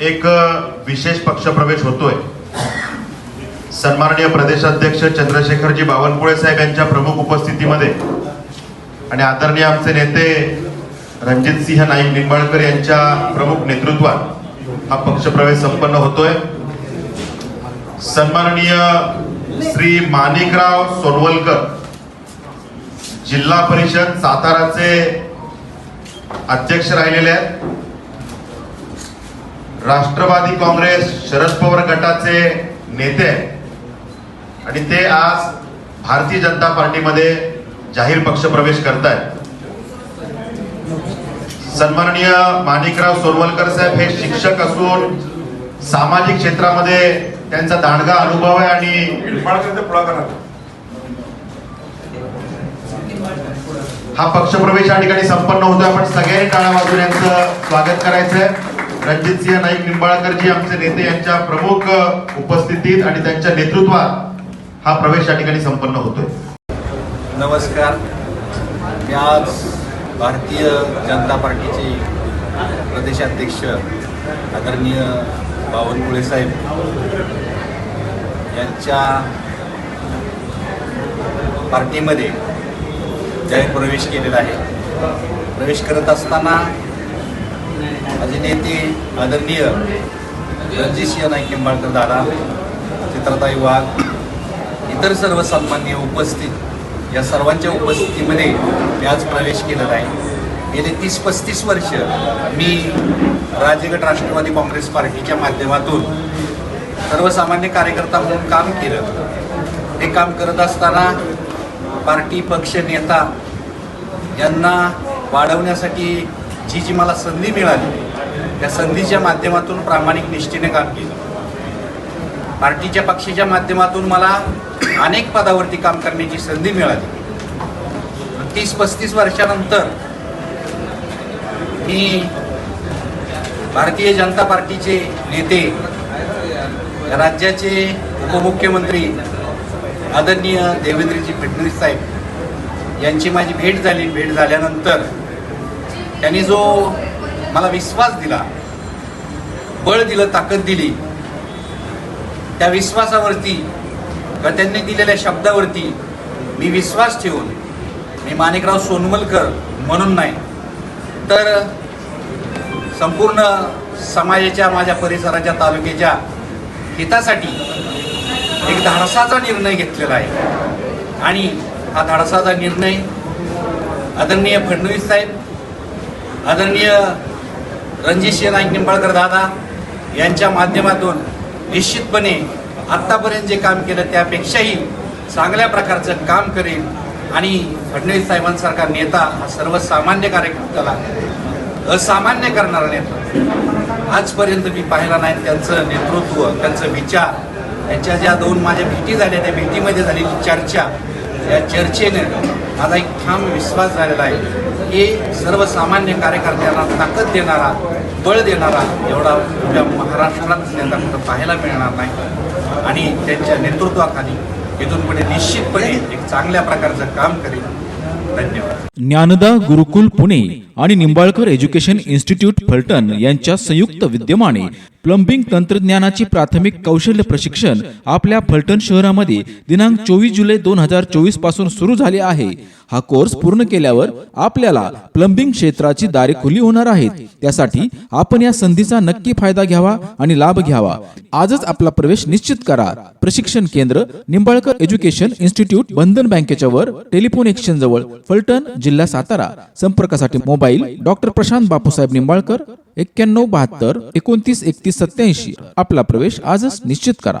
एक विशेष पक्षप्रवेश होतोय. सन्माननीय प्रदेशाध्यक्ष चंद्रशेखरजी बावनकुळे साहेब यांच्या प्रमुख उपस्थितीमध्ये आणि आदरणीय आमचे नेते रणजित सिंह नाईक निंबाळकर यांच्या प्रमुख नेतृत्वात हा पक्षप्रवेश संपन्न होतोय. सन्माननीय श्री माणिकराव सोनवलकर जिल्हा परिषद साताराचे अध्यक्ष राहिलेले आहेत. राष्ट्रवादी काँग्रेस शरद पवार गटाचे नेते आणि ते आज भारतीय जनता पार्टीमध्ये जाहीर पक्ष प्रवेश करत करतायत. सन्माननीय माणिकराव सोनवलकर साहेब हे शिक्षक असून सामाजिक क्षेत्रामध्ये त्यांचा दांडगा अनुभव आहे आणि हा पक्षप्रवेश या ठिकाणी संपन्न होतोय. आपण सगळ्यांनी टाळा वाजून यांचं स्वागत करायचंय. रणजितसिंह नाईक निंबाळकरजी आमचे नेते यांच्या प्रमुख उपस्थितीत आणि त्यांच्या नेतृत्वात हा प्रवेश या ठिकाणी संपन्न होतोय. नमस्कार. मी आज भारतीय जनता पार्टीचे प्रदेशाध्यक्ष आदरणीय बावनकुळे साहेब यांच्या पार्टीमध्ये जाहीर प्रवेश केलेला आहे. प्रवेश करत असताना माझे नेते आदरणीय रणजितसिंह नाईक निंबाळकर दादा चित्रताई वाघ इतर सर्व सन्मान्य उपस्थित या सर्वांच्या उपस्थितीमध्ये मी आज प्रवेश केलेला आहे. गेले तीस पस्तीस वर्ष मी राजगड राष्ट्रवादी काँग्रेस पार्टीच्या माध्यमातून सर्वसामान्य कार्यकर्ता म्हणून काम केलं. हे काम करत असताना पार्टी पक्ष नेता यांना वाढवण्यासाठी जी जी मला संधी मिळाली त्या संधीच्या माध्यमातून प्रामाणिक निष्ठेने काम केलं. पार्टीच्या पक्षाच्या माध्यमातून मला अनेक पदावरती काम करण्याची संधी मिळाली. तीस पस्तीस वर्षानंतर मी भारतीय जनता पार्टीचे नेते राज्याचे उपमुख्यमंत्री आदरणीय देवेंद्रजी फडणवीस साहेब यांची माझी भेट झाली. भेट झाल्यानंतर त्यांनी जो मला विश्वास दिला बळ दिलं ताकद दिली त्या विश्वासावरती किंवा त्यांनी दिलेल्या शब्दावरती मी विश्वास ठेवून मी माणिकराव सोनमलकर म्हणून नाही तर संपूर्ण समाजाच्या माझ्या परिसराच्या तालुक्याच्या हितासाठी एक धाडसाचा निर्णय घेतलेला आहे. आणि हा धाडसाचा निर्णय आदरणीय फडणवीस साहेब आदरणीय रणजितसिंह नाईक निंबाळकर दादा यांच्या माध्यमातून निश्चितपणे आत्तापर्यंत जे काम केलं त्यापेक्षाही चांगल्या प्रकारचं काम करेल आणि फडणवीस साहेबांसारखा नेता हा सर्वसामान्य कार्यकर्त्याला असामान्य करणारा नेता. आजपर्यंत मी पाहिला नाही त्यांचं नेतृत्व त्यांचं विचार. त्यांच्या ज्या दोन माझ्या भेटी झाल्या त्या भेटीमध्ये झालेली चर्चा या चर्चेने माझा एक ठाम विश्वास झालेला आहे की सर्वसामान्य कार्यकर्त्यांना ताकद देणारा बळ देणारा एवढा आपल्या महाराष्ट्रात नेता कुठं पाहायला मिळणार नाही. आणि त्यांच्या नेतृत्वाखाली इथून पुढे निश्चितपणे एक चांगल्या प्रकारचं काम करेल. धन्यवाद. ज्ञानदा गुरुकुल पुणे आणि निंबाळकर एज्युकेशन इन्स्टिट्यूट फलटण यांच्या संयुक्त विद्यमाने प्लंबिंग तंत्रज्ञानाची प्राथमिक कौशल्य प्रशिक्षण आपल्या फलटण शहरामध्ये दिनांक चोवीस जुलै दोन हजार चोवीसपासून सुरू झाले आहे. हा कोर्स पूर्ण केल्यावर आपल्याला प्लंबिंग क्षेत्राची दारे खुली होणार आहेत. त्यासाठी आपण या संधीचा नक्की फायदा घ्यावा आणि लाभ घ्यावा. आजच आपला प्रवेश निश्चित करा. प्रशिक्षण केंद्र निंबाळकर एज्युकेशन इन्स्टिट्यूट बंधन बँकेच्या वर टेलिफोन एक्सचेंज जवळ फलटण जिल्हा सातारा. संपर्कासाठी मोबाईल डॉक्टर प्रशांत बापूसाहेब निंबाळकर एक्क्याण्णव बहात्तर एकोणतीस एकतीस सत्याऐंशी आपला प्रवेश आजच निश्चित करा.